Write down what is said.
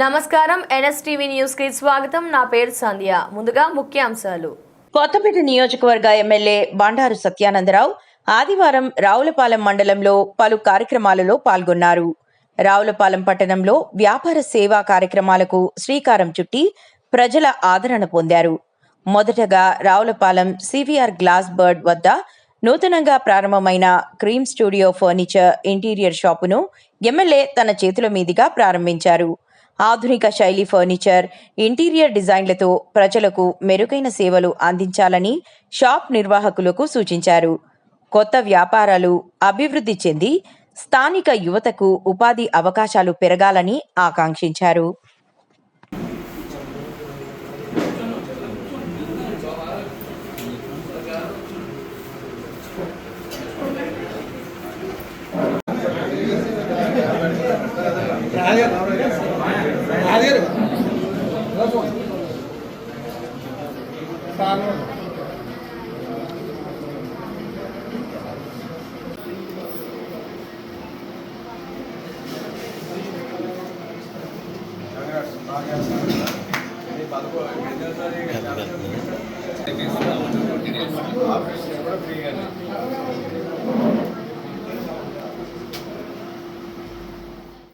నమస్కారం ఎన్ఎస్టీవీ న్యూస్కి స్వాగతం. నా పేరు సంధ్య. ముందుగా ముఖ్యాంశాలు. కొత్తపేట నియోజకవర్గ ఎమ్మెల్యే బండారు సత్యానందరావు ఆదివారం రావులపాలెం మండలంలో పలు కార్యక్రమాలలో పాల్గొన్నారు. రావులపాలెం పట్టణంలో వ్యాపార సేవా కార్యక్రమాలకు శ్రీకారం చుట్టి ప్రజల ఆదరణ పొందారు. మొదటగా రావులపాలెం సివిఆర్ గ్లాస్ బర్డ్ వద్ద నూతనంగా ప్రారంభమైన క్రీమ్ స్టూడియో ఫర్నిచర్ ఇంటీరియర్ షాపును ఎమ్మెల్యే తన చేతుల మీదుగా ప్రారంభించారు. ఆధునిక శైలి ఫర్నిచర్ ఇంటీరియర్ డిజైన్లతో ప్రజలకు మెరుగైన సేవలు అందించాలని షాప్ నిర్వాహకులకు సూచించారు కొత్త వ్యాపారాలు అభివృద్ధి చెంది స్థానిక యువతకు ఉపాధి అవకాశాలు పెరగాలని ఆకాంక్షించారు Yeah, yeah. Cadeira. Tá, não. Office కూడా